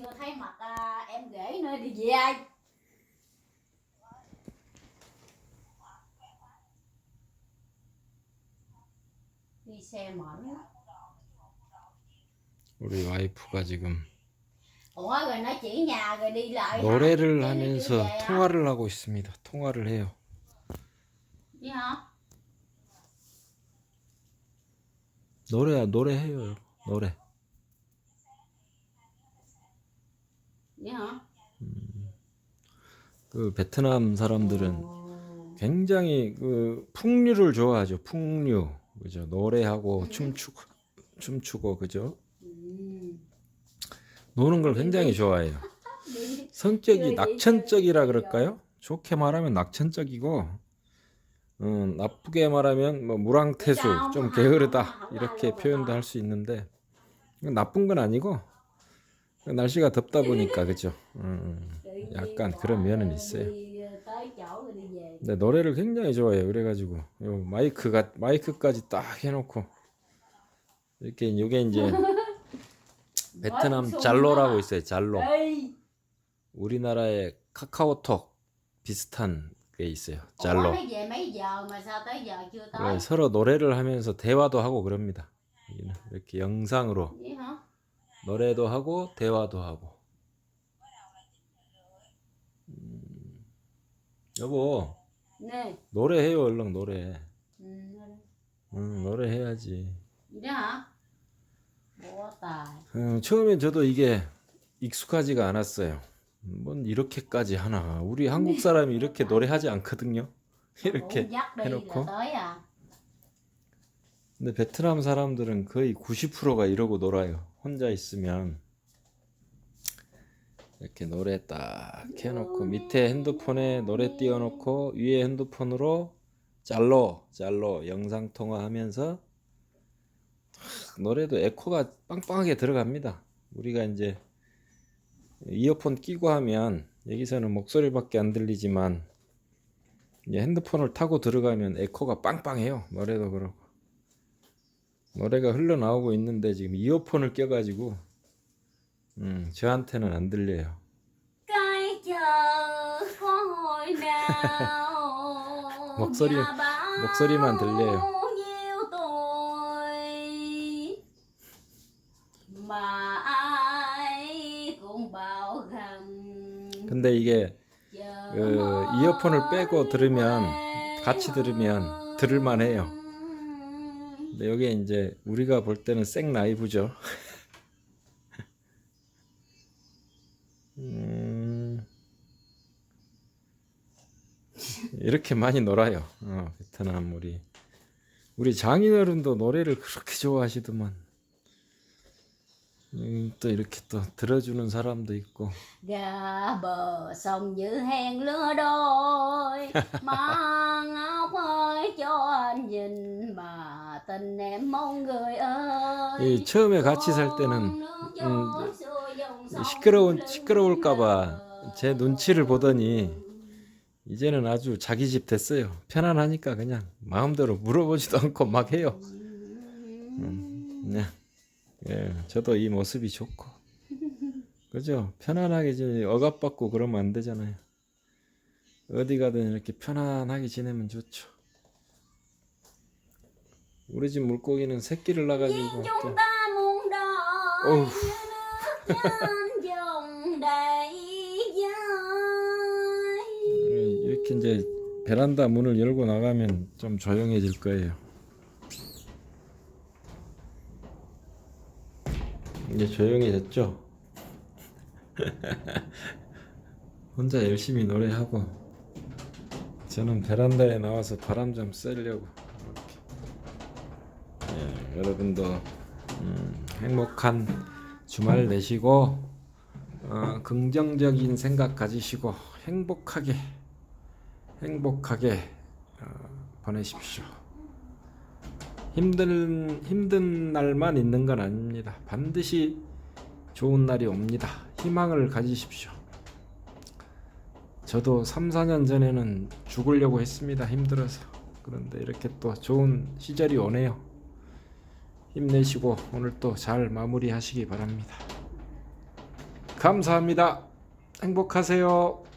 chưa thấy mặt à, em ghế nữa đi về ai đi xe mỏi lắm. 우리 와이프가 지금 ủa rồi nó chỉ nhà rồi đi lại hả? 노래를 하면서? 통화를 하고 있습니다. 통화를 해요. Hả 노래 노래해요. 노래. Hả 그 베트남 사람들은 Ồ. 굉장히 그 풍류를 좋아하죠. 풍류. 그죠? 노래하고 춤추고 춤추고 그죠? Ừ. 노는 걸 굉장히 좋아해요. đi 성격이 낙천적이라 그럴까요? 좋게 말하면 낙천적이고 어, 나쁘게 말하면 뭐 무랑태수 좀 게으르다 이렇게 표현도 할 수 있는데 나쁜 건 아니고 날씨가 덥다 보니까 그죠? 음, đi 약간 그런 면은 있어요. 근데 노래를 굉장히 좋아해요. 그래가지고 요 마이크가 마이크까지 딱 해놓고 이렇게 요게 이제 베트남 잘로라고 있어요. 잘로. 우리나라의 카카오톡 비슷한 게 있어요. 잘로. 네, 서로 노래를 하면서 대화도 하고 그럽니다. 이렇게 영상으로 hả 노래도 하고 대화도 하고. 음, 여보 nè 노래해요 얼른 노래. ừ. 응 노래해야지. bố tài 음, 처음엔 저도 이게 익숙하지가 않았어요. 뭔 이렇게까지 하나? 우리 한국 사람이 이렇게 노래하지 않거든요. 이렇게 해놓고. 근데 베트남 사람들은 거의 90%가 이러고 놀아요. 혼자 있으면 이렇게 노래 딱 켜놓고 밑에 핸드폰에 노래 띄워놓고 위에 핸드폰으로 짤로 짤로 영상 통화하면서 탁 노래도 에코가 빵빵하게 들어갑니다. 우리가 이제 이어폰 끼고 하면 여기서는 목소리밖에 안 들리지만 핸드폰을 타고 들어가면 에코가 빵빵해요. 노래도 그렇고. 노래가 흘러나오고 있는데 지금 이어폰을 껴가지고 음, 저한테는 안 들려요. 목소리- 목소리만 들려요. 근데 이게 그 이어폰을 빼고 들으면 같이 들으면 들을만 해요. 근데 여기 이제 우리가 볼 때는 생 라이브죠. 음, 이렇게 많이 놀아요. 어, 베트남 우리 우리 장인어른도 노래를 그렇게 좋아하시더만. 음, 또 이렇게 또 들어주는 사람도 있고. cho nhìn mà tình em mong người ơi 이 처음에 같이 살 때는 음, 시끄러운 시끄러울까봐 제 눈치를 보더니 이제는 아주 자기 집 됐어요. 편안하니까 그냥 마음대로 물어보지도 않고 막 해요. 음, 그냥 예, 저도 이 모습이 좋고 그죠? 편안하게 지내 억압받고 그러면 안 되잖아요. 어디 가든 이렇게 편안하게 지내면 좋죠. 우리 집 물고기는 새끼를 낳아가지고 또 어우. 이렇게 이제 베란다 문을 열고 나가면 좀 조용해질 거예요. 이제 조용해졌죠? 혼자 열심히 노래하고 저는 베란다에 나와서 바람 좀 쐬려고 여러분도 음, 행복한 주말 내시고 어, 긍정적인 생각 가지시고 행복하게 행복하게 어, 보내십시오. 힘든 힘든 날만 있는 건 아닙니다. 반드시 좋은 날이 옵니다. 희망을 가지십시오. 저도 3, 4년 전에는 죽으려고 했습니다. 힘들어서. 그런데 이렇게 또 좋은 시절이 오네요. 힘내시고 오늘 또잘 마무리하시기 바랍니다. 감사합니다. 행복하세요.